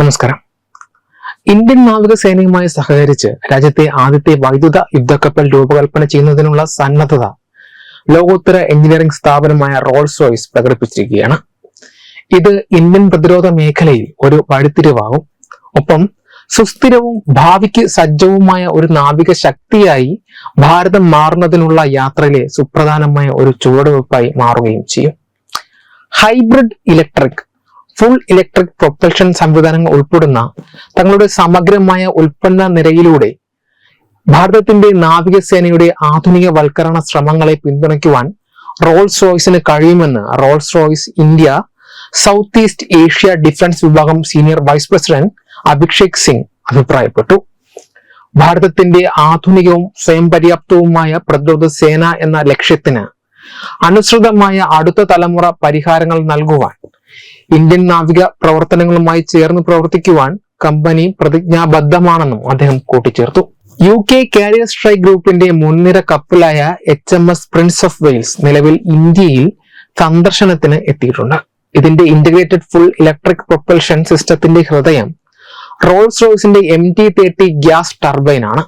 നമസ്കാരം. ഇന്ത്യൻ നാവികസേനയുമായി സഹകരിച്ച് രാജ്യത്തെ ആദ്യത്തെ വൈദ്യുത യുദ്ധക്കപ്പൽ രൂപകൽപ്പന ചെയ്യുന്നതിനുള്ള സന്നദ്ധത ലോകോത്തര എഞ്ചിനീയറിംഗ് സ്ഥാപനമായ റോൾസ് റോയ്സ് പ്രകടിപ്പിച്ചിരിക്കുകയാണ്. ഇത് ഇന്ത്യൻ പ്രതിരോധ മേഖലയിൽ ഒരു വഴിത്തിരിവാകും. ഒപ്പം സുസ്ഥിരവും ഭാവിക്ക് സജ്ജവുമായ ഒരു നാവിക ശക്തിയായി ഭാരതം മാറുന്നതിനുള്ള യാത്രയിലെ സുപ്രധാനമായ ഒരു ചുവടുവെപ്പായി മാറുകയും ചെയ്യും. Hybrid electric full electric propulsion സംവിധാനങ്ങൾ ഉൾപ്പെടുന്ന തങ്ങളുടെ സമഗ്രമായ ഉൽപ്പന്ന നിരയിലൂടെ ഭാരതത്തിന്റെ നാവികസേനയുടെ ആധുനിക വൽക്കരണ ശ്രമങ്ങളെ പിന്തുണയ്ക്കുവാൻ റോൾസ് റോയ്സിന് കഴിയുമെന്ന് Rolls Royce India south east Asia defence വിഭാഗം senior vice president Abhishek Singh അഭിപ്രായപ്പെട്ടു. ഭാരതത്തിന്റെ ആധുനികവും സ്വയം പര്യാപ്തവുമായ പ്രതിരോധ സേന എന്ന ലക്ഷ്യത്തിന് അനുസൃതമായ അടുത്ത തലമുറ പരിഹാരങ്ങൾ നൽകുവാൻ ഇന്ത്യൻ നാവിക പ്രവർത്തനങ്ങളുമായി ചേർന്ന് പ്രവർത്തിക്കുവാൻ കമ്പനി പ്രതിജ്ഞാബദ്ധമാണെന്നും അദ്ദേഹം കൂട്ടിച്ചേർത്തു. യു കെ കാരിയർ സ്ട്രൈക്ക് ഗ്രൂപ്പിന്റെ മുൻനിര കപ്പലായ H M S Prince of Wales നിലവിൽ ഇന്ത്യയിൽ സന്ദർശനത്തിന് എത്തിയിട്ടുണ്ട്. ഇതിന്റെ ഇന്റഗ്രേറ്റഡ് ഫുൾ ഇലക്ട്രിക് പ്രൊപ്പൽഷൻ സിസ്റ്റത്തിന്റെ ഹൃദയം റോൾസ് റോയ്സിന്റെ എം ടി തേർട്ടി ഗ്യാസ് ടർബൈനാണ്.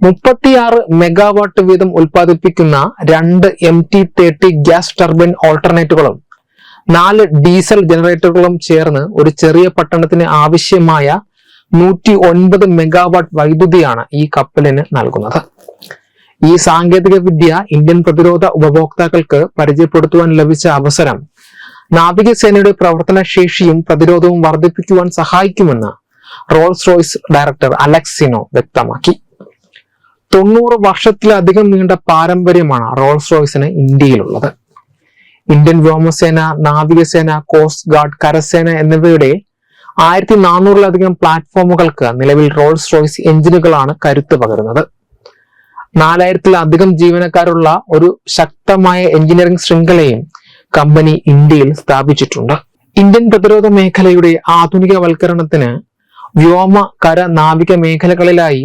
മുപ്പത്തിയാറ് മെഗാവാട്ട് വീതം ഉൽപ്പാദിപ്പിക്കുന്ന രണ്ട് M T thirty gas turbine ഓൾട്ടർനേറ്റുകളും നാല് ഡീസൽ ജനറേറ്ററുകളും ചേർന്ന് ഒരു ചെറിയ പട്ടണത്തിന് ആവശ്യമായ നൂറ്റി ഒൻപത് മെഗാവാട്ട് വൈദ്യുതിയാണ് ഈ കപ്പലിന് നൽകുന്നത്. ഈ സാങ്കേതിക വിദ്യ ഇന്ത്യൻ പ്രതിരോധ ഉപഭോക്താക്കൾക്ക് പരിചയപ്പെടുത്തുവാൻ ലഭിച്ച അവസരം നാവികസേനയുടെ പ്രവർത്തന ശേഷിയും പ്രതിരോധവും വർദ്ധിപ്പിക്കുവാൻ സഹായിക്കുമെന്ന് റോൾസ് റോയ്സ് ഡയറക്ടർ അലക്സിനോ വ്യക്തമാക്കി. തൊണ്ണൂറ് വർഷത്തിലധികം നീണ്ട പാരമ്പര്യമാണ് റോൾസ് റോയ്സിന് ഇന്ത്യയിലുള്ളത്. ഇന്ത്യൻ വ്യോമസേന നാവികസേന കോസ്റ്റ് ഗാർഡ് കരസേന എന്നിവയുടെ ആയിരത്തി നാനൂറിലധികം പ്ലാറ്റ്ഫോമുകൾക്ക് നിലവിൽ റോൾസ് റോയ്സ് എഞ്ചിനുകളാണ് കരുത്ത് പകരുന്നത്. നാലായിരത്തിലധികം ജീവനക്കാരുള്ള ഒരു ശക്തമായ എഞ്ചിനീയറിംഗ് ശൃംഖലയും കമ്പനി ഇന്ത്യയിൽ സ്ഥാപിച്ചിട്ടുണ്ട്. ഇന്ത്യൻ പ്രതിരോധ മേഖലയുടെ ആധുനികവൽക്കരണത്തിന് വ്യോമ കര നാവിക മേഖലകളിലായി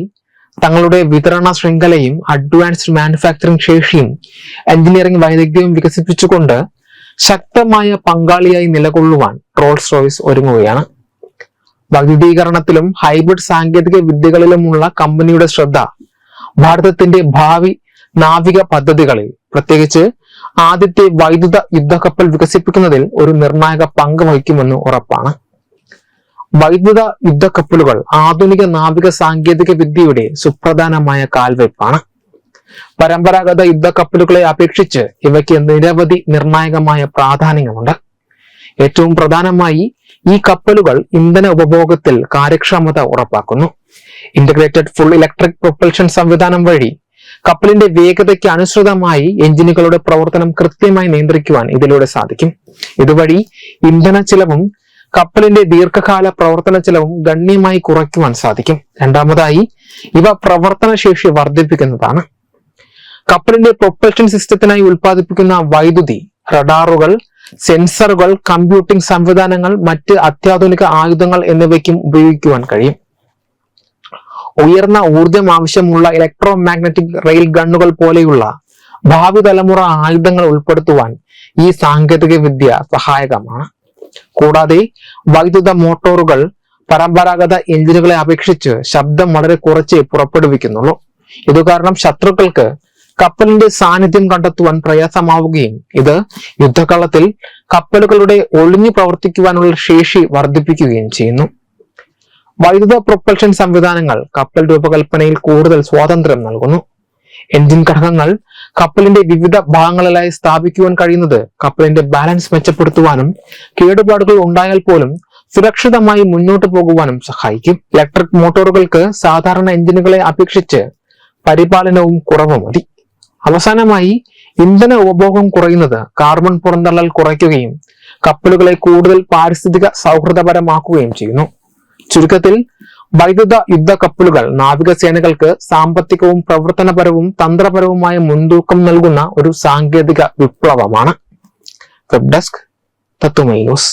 തങ്ങളുടെ വിതരണ ശൃംഖലയും അഡ്വാൻസ്ഡ് മാനുഫാക്ചറിംഗ് ശേഷിയും എഞ്ചിനീയറിംഗ് വൈദഗ്ധ്യവും വികസിപ്പിച്ചുകൊണ്ട് ശക്തമായ പങ്കാളിയായി നിലകൊള്ളുവാൻ റോൾസ് റോയ്സ് ഒരുങ്ങുകയാണ്. വൈദ്യുതീകരണത്തിലും ഹൈബ്രിഡ് സാങ്കേതിക വിദ്യകളിലുമുള്ള കമ്പനിയുടെ ശ്രദ്ധ ഭാരതത്തിന്റെ ഭാവി നാവിക പദ്ധതികളിൽ പ്രത്യേകിച്ച് ആദ്യത്തെ വൈദ്യുത യുദ്ധക്കപ്പൽ വികസിപ്പിക്കുന്നതിൽ ഒരു നിർണായക പങ്ക് വഹിക്കുമെന്ന് ഉറപ്പാണ്. വൈദ്യുത യുദ്ധക്കപ്പലുകൾ ആധുനിക നാവിക സാങ്കേതിക വിദ്യയുടെ സുപ്രധാനമായ കാൽവയ്പാണ് പരമ്പരാഗത യുദ്ധക്കപ്പലുകളെ അപേക്ഷിച്ച് ഇവയ്ക്ക് നിരവധി നിർണായകമായ പ്രാധാന്യങ്ങളുണ്ട് ഏറ്റവും പ്രധാനമായി ഈ കപ്പലുകൾ ഇന്ധന ഉപഭോഗത്തിൽ കാര്യക്ഷമത ഉറപ്പാക്കുന്നു. ഇന്റഗ്രേറ്റഡ് ഫുൾ ഇലക്ട്രിക് പ്രൊപ്പൽഷൻ സംവിധാനം വഴി കപ്പലിന്റെ വേഗതയ്ക്ക് അനുസൃതമായി എഞ്ചിനുകളുടെ പ്രവർത്തനം കൃത്യമായി നിയന്ത്രിക്കുവാൻ ഇതിലൂടെ സാധിക്കും. ഇതുവഴി ഇന്ധന ചിലവും കപ്പലിന്റെ ദീർഘകാല പ്രവർത്തന ചെലവും ഗണ്യമായി കുറയ്ക്കുവാൻ സാധിക്കും. രണ്ടാമതായി ഇവ പ്രവർത്തനശേഷി വർദ്ധിപ്പിക്കുന്നതാണ്. കപ്പലിന്റെ പ്രൊപ്പൽഷൻ സിസ്റ്റത്തിനായി ഉൽപ്പാദിപ്പിക്കുന്ന വൈദ്യുതി റഡാറുകൾ സെൻസറുകൾ കമ്പ്യൂട്ടിംഗ് സംവിധാനങ്ങൾ മറ്റ് അത്യാധുനിക ആയുധങ്ങൾ എന്നിവയ്ക്കും ഉപയോഗിക്കുവാൻ കഴിയും. ഉയർന്ന ഊർജം ആവശ്യമുള്ള ഇലക്ട്രോ മാഗ്നറ്റിക് റെയിൽ ഗണ്ണുകൾ പോലെയുള്ള ഭാവി തലമുറ ആയുധങ്ങൾ ഉൾപ്പെടുത്തുവാൻ ഈ സാങ്കേതിക വിദ്യ സഹായകമാണ്. കൂടാതെ വൈദ്യുത മോട്ടോറുകൾ പരമ്പരാഗത എഞ്ചിനുകളെ അപേക്ഷിച്ച് ശബ്ദം വളരെ കുറച്ച് പുറപ്പെടുവിക്കുന്നുള്ളൂ. ഇത് കാരണം ശത്രുക്കൾക്ക് കപ്പലിന്റെ സാന്നിധ്യം കണ്ടെത്തുവാൻ പ്രയാസമാവുകയും ഇത് യുദ്ധകളത്തിൽ കപ്പലുകളുടെ ഒളിഞ്ഞു പ്രവർത്തിക്കുവാനുള്ള ശേഷി വർദ്ധിപ്പിക്കുകയും ചെയ്യുന്നു. വൈദ്യുത പ്രൊപ്പൽഷൻ സംവിധാനങ്ങൾ കപ്പൽ രൂപകൽപ്പനയിൽ കൂടുതൽ സ്വാതന്ത്ര്യം നൽകുന്നു. എഞ്ചിൻ ഘടകങ്ങൾ കപ്പലിന്റെ വിവിധ ഭാഗങ്ങളിലായി സ്ഥാപിക്കുവാൻ കഴിയുന്നത് കപ്പലിന്റെ ബാലൻസ് മെച്ചപ്പെടുത്തുവാനും കേടുപാടുകൾ ഉണ്ടായാൽ പോലും സുരക്ഷിതമായി മുന്നോട്ട് പോകുവാനും സഹായിക്കും. ഇലക്ട്രിക് മോട്ടോറുകൾക്ക് സാധാരണ എഞ്ചിനുകളെ അപേക്ഷിച്ച് പരിപാലനവും കുറവ് മതി അവസാനമായി ഇന്ധന ഉപഭോഗം കുറയുന്നത് കാർബൺ പുറന്തള്ളൽ കുറയ്ക്കുകയും കപ്പലുകളെ കൂടുതൽ പാരിസ്ഥിതിക സൗഹൃദപരമാക്കുകയും ചെയ്യുന്നു. ചുരുക്കത്തിൽ വൈദ്യുത യുദ്ധ കപ്പലുകൾ നാവികസേനകൾക്ക് സാമ്പത്തികവും പ്രവർത്തനപരവും തന്ത്രപരവുമായ മുൻതൂക്കം നൽകുന്ന ഒരു സാങ്കേതിക വിപ്ലവമാണ്. Web desk Tatwamayi news